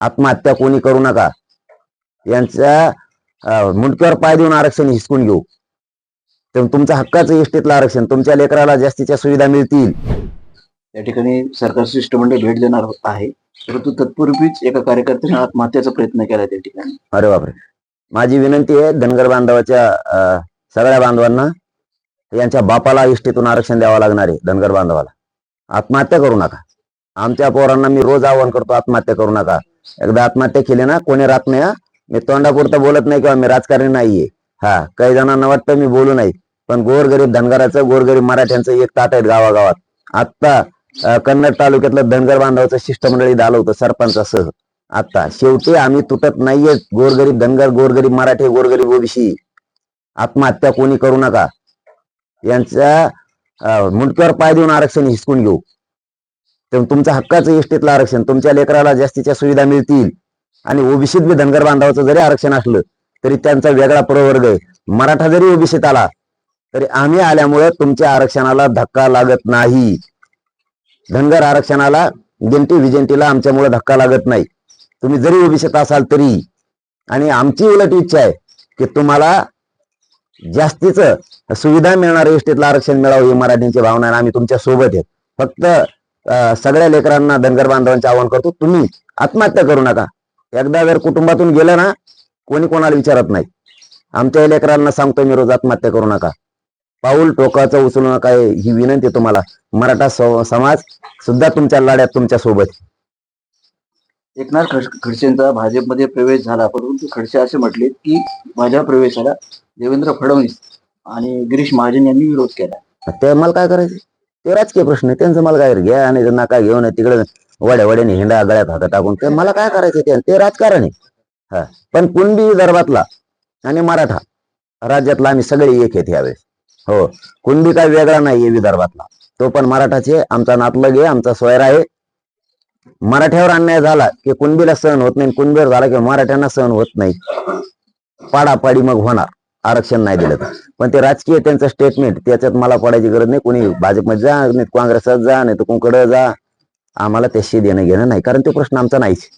आत्महत्या कोणी करू नका. यांच्या मुंडक्यावर पाय देऊन आरक्षण हिसकून घेऊ. तर तुमचं हक्काचं इष्टीतलं आरक्षण तुमच्या लेकराला जास्तीच्या सुविधा मिळतील. या ठिकाणी सरकार शिष्टमंडळ भेट देणार आहे. परंतु तत्पूर्वीच एका कार्यकर्त्याने आत्महत्येचा प्रयत्न केला त्या ठिकाणी. अरे बापरे. माझी विनंती आहे धनगर बांधवाच्या सगळ्या बांधवांना यांच्या बापाला इष्टीतून आरक्षण द्यावं लागणार आहे धनगर बांधवाला. आत्महत्या करू नका. आमच्या पोरांना मी रोज आवाहन करतो आत्महत्या करू नका. एकदा आत्महत्या केली ना कोणी राहत नाही हा. मी तोंडापुरतं बोलत नाही किंवा मी राजकारणी नाहीये. हा काही जणांना वाटतं मी बोलू नाही. पण गोरगरीब धनगराचं गोरगरीब मराठ्यांचं एक ताट आहे गावागावात. आत्ता कन्नड तालुक्यातलं धनगर बांधवाचं शिष्टमंडळी आलं होतं सरपंचासह. आता शेवटी आम्ही तुटत नाहीये. गोरगरीब धनगर गोरगरीब मराठी गोरगरीब ओबीसी. आत्महत्या कोणी करू नका. यांच्या मुंडक्यावर पाय देऊन आरक्षण हिसकून घेऊ. तर तुमचं हक्काचं इष्टीतलं आरक्षण तुमच्या लेकराला जास्तीच्या सुविधा मिळतील. आणि ओबीसीत बी धनगर बांधवाचं जरी आरक्षण असलं तरी त्यांचा वेगळा प्रवर्ग आहे. मराठा जरी ओबीसीत आला तरी आम्ही आल्यामुळे तुमच्या आरक्षणाला धक्का लागत नाही. धनगर आरक्षणाला गिंटी विजेंटीला आमच्यामुळे धक्का लागत नाही. तुम्ही जरी ओबीसीत असाल तरी आणि आमची उलट इच्छा आहे की तुम्हाला जास्तीच सुविधा मिळणार इष्टीतलं आरक्षण मिळावं ही मराठींची भावना आहे आणि आम्ही तुमच्यासोबत आहेत. फक्त सगळ्या लेकरांना धनगर बांधवांचे आवाहन करतो तुम्ही आत्महत्या करू नका. एकदा जर कुटुंबातून गेलं ना कोणी कोणाला विचारत नाही. आमच्या लेकरांना सांगतो मी रोज आत्महत्या करू नका. पाऊल टोकाचं उचलू नका हे- विनंती तुम्हाला. मराठा समाज सुद्धा तुमच्या लढ्यात तुमच्यासोबत. एकनाथ खड- खडसेंचा भाजपमध्ये प्रवेश झाला परंतु खडसे असे म्हटले की माझ्या प्रवेशाला देवेंद्र फडणवीस आणि गिरीश महाजन यांनी विरोध केला. ते मला काय करायचं? ते राजकीय प्रश्न आहे. त्यांचं मला काय घ्या आणि त्यांना काय घेऊन तिकडे वड्या वड्याने हिंडा गळ्यात हातात टाकून ते मला काय करायचं ते? ते राजकारण आहे. हा. पण कुणबी विदर्भातला आणि मराठा राज्यातला आम्ही सगळे एक आहेत यावेळेस. हो. कुणबी काय वेगळा नाहीये विदर्भातला. तो पण मराठाचे आमचा नातलग आहे आमचा सोयरा आहे. मराठ्यावर अन्याय झाला की कुणबीला सहन होत नाही. कुणबीवर झाला की मराठ्यांना सहन होत नाही. पाडापाडी मग होणार. आरक्षण नाही दिलं. पण ते राजकीय त्यांचं स्टेटमेंट त्याच्यात मला पडायची गरज नाही. कोणी भाजपमध्ये जा नाही काँग्रेसात जा नाही तर कोणकडे जा. आम्हाला त्याशी देणं घेणं नाही. कारण तो प्रश्न आमचा नाहीच.